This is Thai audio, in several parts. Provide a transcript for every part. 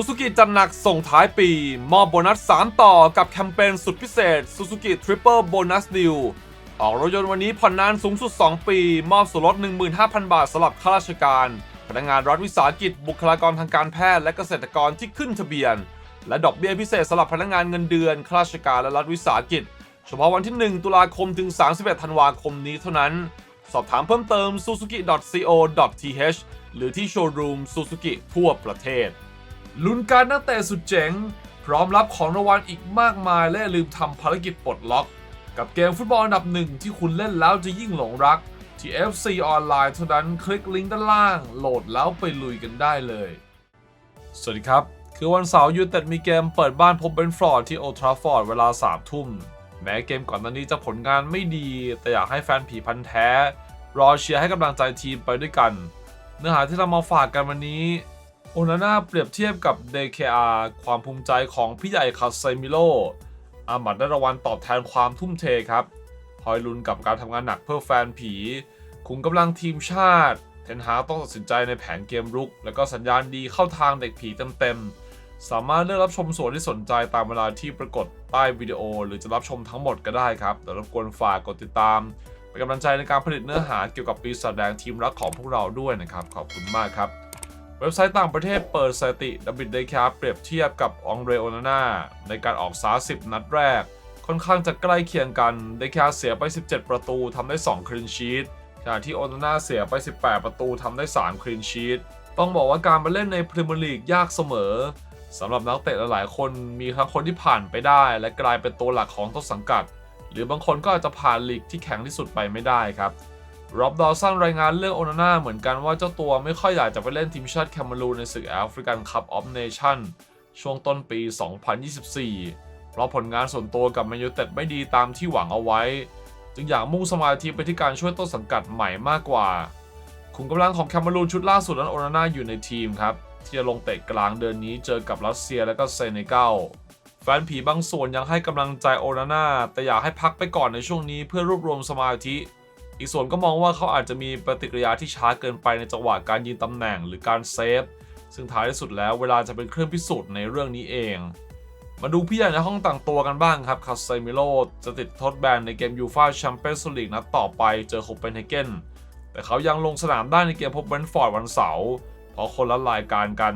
Suzuki จัดหนักส่งท้ายปี มอบโบนัส 3 ต่อกับแคมเปญสุดพิเศษ Suzuki Triple Bonus Deal ออกรถยนต์วันนี้ผ่อนนานสูงสุด 2 ปี มอบส่วนลด 15,000 บาทสำหรับข้าราชการ พนักงานรัฐวิสาหกิจ บุคลากรทางการแพทย์และเกษตรกรที่ขึ้นทะเบียน และดอกเบี้ยพิเศษสำหรับพนักงานเงินเดือนข้าราชการและรัฐวิสาหกิจ เฉพาะวันที่ 1 ตุลาคมถึง 31 ธันวาคมนี้เท่านั้น สอบถามเพิ่มเติม suzuki.co.th หรือที่โชว์รูม Suzuki ทั่วประเทศ ลุ้นการนักเตะสุดเจ๋ง พร้อมรับของรางวัลอีกมากมาย และลืมทำภารกิจปลดล็อก กับเกมฟุตบอลอันดับหนึ่งที่คุณเล่นแล้วจะยิ่งหลงรัก ที่ FC ออนไลน์เท่านั้นคลิกลิงก์ด้านล่าง โหลดแล้วไปลุยกันได้เลย สวัสดีครับ คือวันเสาร์ยูเต็ดมีเกมเปิดบ้านพบเบนฟอร์ดที่โอทราฟอร์ดเวลา3ทุ่มแม้เกมก่อนหน้านี้จะผลงานไม่ดี แต่อยากให้แฟนผีพันแท้ รอเชียร์ให้กำลังใจทีมไปด้วยกัน เนื้อหาที่เรามาฝากกันวันนี้ โอนาน่าเปรียบเทียบกับ DKR ความภูมิใจของพี่ใหญ่คาเซมิโลอามัดได้รางวัลตอบแทนความทุ่มเทครับคอยลุ้นกับการทำงานหนักเพื่อแฟนผีคุมกำลังทีมชาติเทนฮาต้องตัดสินใจในแผนเกมรุก แล้วก็สัญญาณดีเข้าทางเด็กผีเต็มๆ สามารถเลือกรับชมส่วนที่สนใจตามเวลาที่ปรากฏใต้วิดีโอ หรือจะรับชมทั้งหมดก็ได้ครับแต่รบกวนฝากกดติดตามเป็นกำลังใจในการผลิตเนื้อหาเกี่ยวกับปีศาจแดงทีมรักของพวกเราด้วยนะครับขอบคุณมากครับ เว็บไซต์ต่างประเทศเปิดสถิติดับบิดเดคาเปรียบเทียบกับองเรโอนาน่าในการออกสา10นัดแรก ค่อนข้างจะใกล้เคียงกันเดคาเสียไป 17 ประตูทำได้ 2 คลีนชีตขณะที่โอนาน่าเสียไป 18 ประตูทำได้ 3 คลีนชีตต้องบอกว่าการมาเล่นในพรีเมียร์ลีกยากเสมอสำหรับนักเตะหลายๆ คนมีทั้งคนที่ผ่านไปได้ และกลายเป็นตัวหลักของต้นสังกัด หรือบางคนก็อาจจะผ่านลีกที่แข็งที่สุดไปไม่ได้ครับ ร็อบดอสันรายงานเรื่องโอนาน่าเหมือนกันว่าเจ้าตัวไม่ค่อยอยากจะไปเล่นทีมชาติแคมารูนในศึกแอฟริกันคัพออฟเนชั่นช่วงต้นปี 2024 เพราะผลงานส่วนตัวกับแมนยูเต็ดไม่ดีตามที่หวังเอาไว้ จึงอยากมุ่งสมาธิไปที่การช่วยต้นสังกัดใหม่มากกว่าขุมกำลังของแคมารูนชุดล่าสุดนั้นโอนาน่าอยู่ในทีมครับ ที่จะลงเตะกลางเดือนนี้เจอกับรัสเซียและก็เซเนกัลแฟนผีบางส่วนยังให้กำลังใจโอนาน่าแต่อยากให้พักไปก่อนในช่วงนี้เพื่อรวบรวมสมาธิ อีกส่วนก็มองว่าเขาอาจจะมีปฏิกิริยาที่ช้าเกินไปในจังหวะการยืนตำแหน่งหรือการเซฟ ซึ่งท้ายที่สุดแล้วเวลาจะเป็นเครื่องพิสูจน์ในเรื่องนี้เอง มาดูพี่ใหญ่ในห้องต่างตัวกันบ้างครับคาเซมิโลจะติดทษแบนในเกมยูฟาแชมเปี้ยนส์ลีกนัดต่อไปเจอโคเปนเฮเกนแต่เขายังลงสนามได้ในเกมพบเบนฟอร์ดวันเสาร์เพราะคนละรายการกัน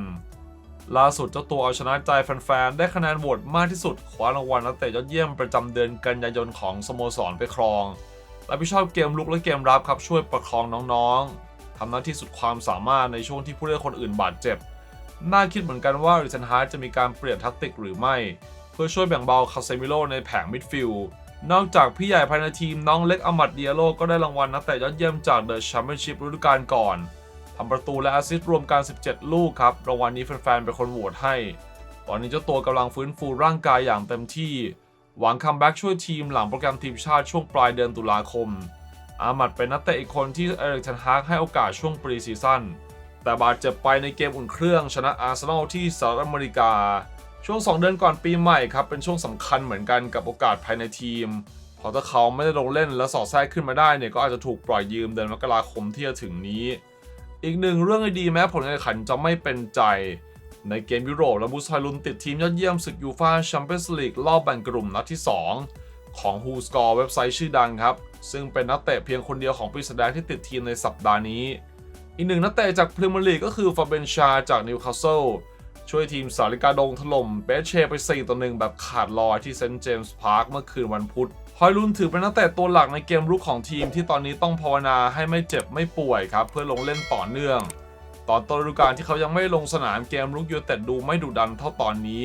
ล่าสุดเจ้าตัวเอาชนะใจแฟนๆ ได้คะแนนโหวตมากที่สุดคว้ารางวัลนักเตะยอดเยี่ยมประจำเดือนกันยายนของสโมสรไปครอง รับผิดชอบเกมลุกและเกมรับครับช่วยประคองน้องๆทำหน้าที่สุดความสามารถในช่วงที่ผู้เล่นคนอื่นบาดเจ็บ น่าคิดเหมือนกันว่าริเทนฮาร์จะมีการเปลี่ยนทักติกหรือไม่ เพื่อช่วยแบ่งเบาคาเซมิโลในแผงมิดฟิลด์นอกจากพี่ใหญ่ภายในทีมน้องเล็กอมัดเดียโลก็ได้รางวัลนักเตะยอดเยี่ยมจากเดอะแชมเปี้ยนชิพฤดูกาลก่อนทำประตูและแอสซิสต์รวมกัน 17 ลูกครับรางวัลนี้แฟนๆเป็นคนโหวตให้ ตอนนี้เจ้าตัวกำลังฟื้นฟูร่างกายอย่างเต็มที่ หวังคัมแบ็กช่วยทีมหลังโปรแกรมทีมชาติช่วงปลายเดือนตุลาคม อามัดเป็นนักเตะอีกคนที่เอริกเทนฮากให้โอกาสช่วงปรีซีซั่นแต่บาดเจ็บไปในเกมอุ่นเครื่องชนะอาร์เซนอลที่สหรัฐอเมริกา ช่วง 2 เดือนก่อนปีใหม่ครับ เป็นช่วงสำคัญเหมือนกันกับโอกาสภายในทีมเพราะถ้าเขาไม่ได้ลงเล่นและสอดแทรกขึ้นมาได้เนี่ยก็อาจจะถูกปล่อยยืมเดือนมกราคมที่จะถึงนี้ อีกหนึ่งเรื่องดีแม้ผลการแข่งขันจะไม่เป็นใจ ในเกมยุโรปและมูซอยลุนติดทีมยอดเยี่ยมศึกยูฟาแชมเปี้ยนส์ลีกรอบแบ่งกลุ่มนัดที่ 2 ของ Who Score เว็บไซต์ชื่อดังครับ ซึ่งเป็นนักเตะเพียงคนเดียวของปีศาจแดงที่ติดทีมในสัปดาห์นี้ อีกหนึ่งนักเตะจากพรีเมียร์ลีกก็คือฟาเบนชาจากนิวคาสเซิลช่วยทีมสาริกาดงถล่มเบสเชไป 4 ต่อ1แบบขาดลอยที่เซนต์เจมส์พาร์คเมื่อคืนวันพุธฮอยลุนถือเป็นนักเตะตัวหลักในเกมรุกของทีมที่ตอนนี้ต้องภาวนาให้ไม่เจ็บไม่ป่วยครับเพื่อลงเล่นต่อเนื่อง อนต้นฤดูกาลที่เขายังไม่ลงสนามเกมรุกยูไนเต็ดดูไม่ดุดันเท่าตอนนี้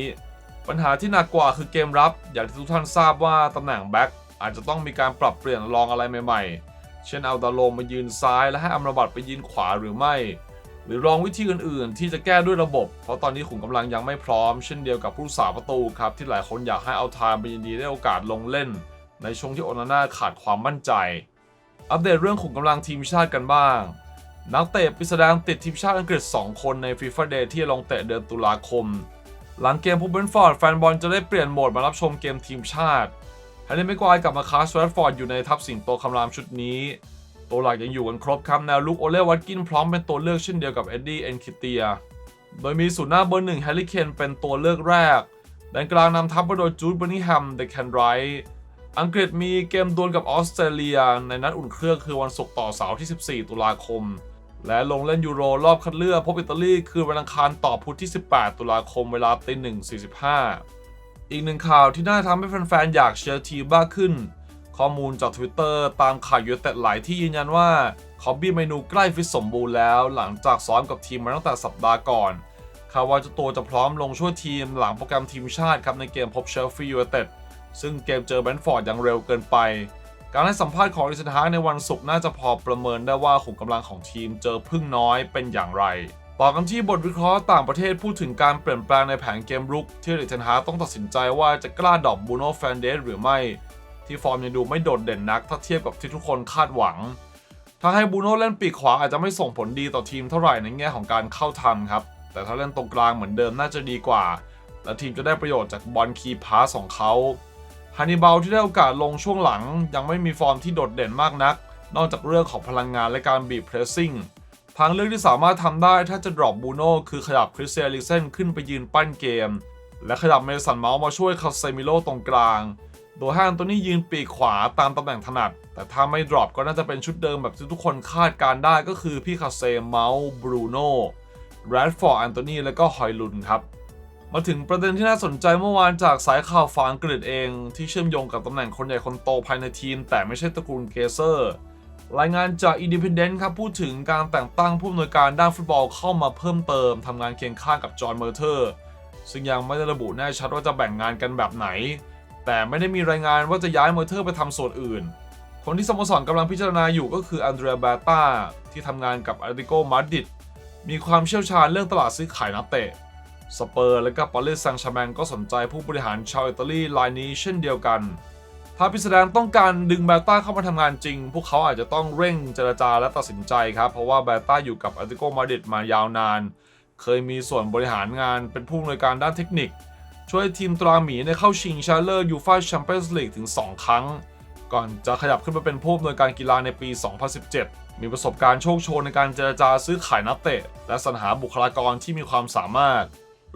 ปัญหาที่หนักกว่าคือเกมรับ อย่างที่ทุกท่านทราบว่าตำแหน่งแบ็กอาจจะต้องมีการปรับเปลี่ยนลองอะไรใหม่ๆ เช่นเอาดาโลมายืนซ้ายและให้อัมรบัตไปยืนขวาหรือไม่ หรือลองวิธีอื่นๆ ที่จะแก้ด้วยระบบ เพราะตอนนี้ขุมกำลังยังไม่พร้อม เช่นเดียวกับผู้สาประตูครับที่หลายคนอยากให้เอาทามไปยินดีได้โอกาสลงเล่น ในช่วงที่โอนาน่าขาดความมั่นใจ อัปเดตเรื่องขุมกำลังทีมชาติกันบ้าง นักเตะปริศดางติดทีมชาติอังกฤษ 2 คนใน FIFA Day ที่ลงเตะเดือนตุลาคม หลังเกมพบเบนฟอร์ดแฟนบอลจะได้เปลี่ยนโหมดมารับชมเกมทีมชาติแฮร์รี่แม็กควายกับมาคาสแรดฟอร์ดอยู่ในทัพสิงโตคำรามชุดนี้ ตัวหลักยังอยู่กันครบครับแนวลุกโอเลวัตกินพร้อมเป็นตัวเลือกเช่นเดียวกับเอ็ดดี้เอนคิเตีย โดยมีศูนย์หน้าเบอร์หนึ่งแฮร์รี่เคนเป็นตัวเลือกแรกแดนกลางนำทัพมาโดยจูดเบอร์นิแฮมเดอะแคนไรท์อังกฤษมีเกมดวลกับออสเตรเลีย ในนัดอุ่นเครื่องคือวันศุกร์ต่อเสาร์ที่ 14 ตุลาคม และลงเล่นยูโรรอบคัดเลือกพบอิตาลีคือวันอังคารต่อพุธที่ 18 ตุลาคมเวลาตีหนึ่ง45 อีกหนึ่งข่าวที่น่าทำให้แฟนๆ อยากเชียร์ทีมมากขึ้น ข้อมูลจาก Twitter ตามข่าวยูเต็ดหลายที่ยืนยันว่าคอบบี้เมนูใกล้ฟิตสมบูรณ์แล้ว หลังจากซ้อมกับทีมมาตั้งแต่สัปดาห์ก่อนข่าวว่าจ้าตัวจะพร้อมลงช่วยทีมหลังโปรแกรมทีมชาติครับในเกมพบเชลฟียูเต็ดซึ่งเกมเจอแบนฟอร์ดยังเร็วเกินไป การให้สัมภาษณ์ของอิสทาในวันศุกร์น่าจะพอประเมินได้ว่าขุมกำลังของทีมเจอพึ่งน้อยเป็นอย่างไร ต่อกันที่บทวิเคราะห์ต่างประเทศพูดถึงการเปลี่ยนแปลงในแผนเกมรุก ที่เอริกเทนฮากต้องตัดสินใจว่าจะกล้าดรอปบูโน่แฟนเดสหรือไม่ ที่ฟอร์มยังดูไม่โดดเด่นนักถ้าเทียบกับที่ทุกคนคาดหวังถ้าให้บูโน่เล่นปีกขวาอาจจะไม่ส่งผลดีต่อทีมเท่าไหร่ในแง่ของการเข้าทำครับ แต่ถ้าเล่นตรงกลางเหมือนเดิมน่าจะดีกว่า และทีมจะได้ประโยชน์จากบอลคีพาสของเขา ฮันนิบาลที่ได้โอกาสลงช่วงหลัง ยังไม่มีฟอร์มที่โดดเด่นมากนัก นอกจากเรื่องของพลังงานและการบีบเพรสซิ่งทางเลือกที่สามารถทำได้ถ้าจะดรอปบูโน่คือขยับคริสเตียลิเซนขึ้นไปยืนปั้นเกม และขยับเมสันเมาส์มาช่วยคาเซมิโลตรงกลาง โดยให้อันโตนี่ยืนปีกขวาตามตำแหน่งถนัด แต่ถ้าไม่ดรอปก็น่าจะเป็นชุดเดิมแบบที่ทุกคนคาดการได้ก็คือพี่คาเซเมาส์บรูโน่แรดฟอร์ดแอนโตนีและก็ฮอยลุนครับ มาถึงประเด็นที่น่าสนใจเมื่อวานจากสายข่าวฝาอังกฤษเอง ที่เชื่อมโยงกับตำแหน่งคนใหญ่คนโตภายในทีม แต่ไม่ใช่ตระกูลเกเซอร์ รายงานจาก Independent ครับพูดถึงการแต่งตั้งผู้อำนวยการด้านฟุตบอลเข้ามาเพิ่มเติมทำงานเคียงข้างกับจอห์นเมอร์เทอร์ ซึ่งยังไม่ได้ระบุแน่ชัดว่าจะแบ่งงานกันแบบไหน แต่ไม่ได้มีรายงานว่าจะย้ายเมอร์เทอร์ไปทำส่วนอื่น คนที่สโมสรกำลังพิจารณาอยู่ก็คืออันเดรียเบตาที่ทำงานกับอาร์ติโกมาดริดมีความเชี่ยวชาญเรื่องตลาดซื้อขายนักเตะ สเปอร์และก็ปารีสแซงต์แชร์แมงก็สนใจผู้บริหารชาวอิตาลีรายนี้เช่นเดียวกัน ถ้าพิสดารต้องการดึงแบต้าเข้ามาทำงานจริง พวกเขาอาจจะต้องเร่งเจรจาและตัดสินใจครับ เพราะว่าแบต้าอยู่กับอาติโกมาดริดมายาวนาน เคยมีส่วนบริหารงานเป็นผู้อำนวยการด้านเทคนิค ช่วยทีมตราหมีในเข้าชิงชาเลอร์ยูฟ่าแชมเปี้ยนส์ลีกถึง 2 ครั้ง ก่อนจะขยับขึ้นมาเป็นผู้อำนวยการกีฬาในปี 2017 มีประสบการณ์โชคโชนในการเจรจาซื้อขายนักเตะ และสรรหาบุคลากรที่มีความสามารถ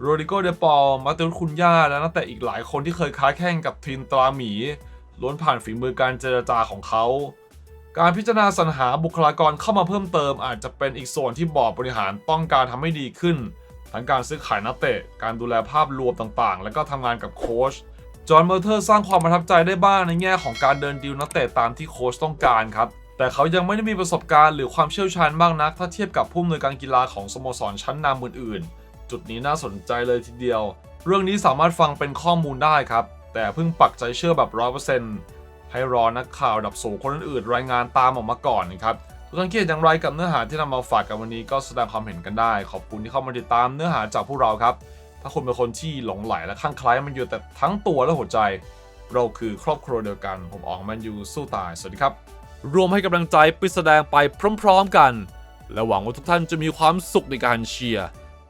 โรดิโกเดปอลมาเตลคุนย่าและนักเตะอีกหลายคนที่เคยค้าแข่งกับทีมตราหมี ล้วนผ่านฝีมือการเจรจาของเขา การพิจารณาสรรหาบุคลากรเข้ามาเพิ่มเติมอาจจะเป็นอีกส่วนที่บอร์ดบริหารต้องการทำให้ดีขึ้น ทั้งการซื้อขายนักเตะ การดูแลภาพรวมต่างๆ และก็ทำงานกับโค้ชจอห์นเมอร์เทอร์สร้างความประทับใจได้บ้างในแง่ของการเดินดีลนักเตะตามที่โค้ชต้องการครับ แต่เขายังไม่ได้มีประสบการณ์หรือความเชี่ยวชาญมากนัก ถ้าเทียบกับผู้อำนวยการกีฬาของสโมสรชั้นนำอื่นๆ จุดนี้น่าสนใจเลยทีเดียว เรื่องนี้สามารถฟังเป็นข้อมูลได้ครับ แต่เพิ่งปักใจเชื่อแบบร้อยเปอร์เซ็นต์ให้รอนักข่าวดับสูงคนอื่นรายงานตามออกมาก่อนนะครับทุกท่านคิดอย่างไรกับเนื้อหาที่นำมาฝากกันวันนี้ก็แสดงความเห็นกันได้ ขอบคุณที่เข้ามาติดตามเนื้อหาจากพวกเราครับ ถ้าคุณเป็นคนที่หลงไหลและคลั่งคล้ายมันอยู่แต่ทั้งตัวและหัวใจ เราคือครอบครัวเดียวกัน ผมออกแมนยูสู้ตายสวัสดีครับรวมให้กำลังใจไปแสดงไปพร้อม ๆกัน และหวังว่าทุกท่านจะมีความสุขในการเชียร์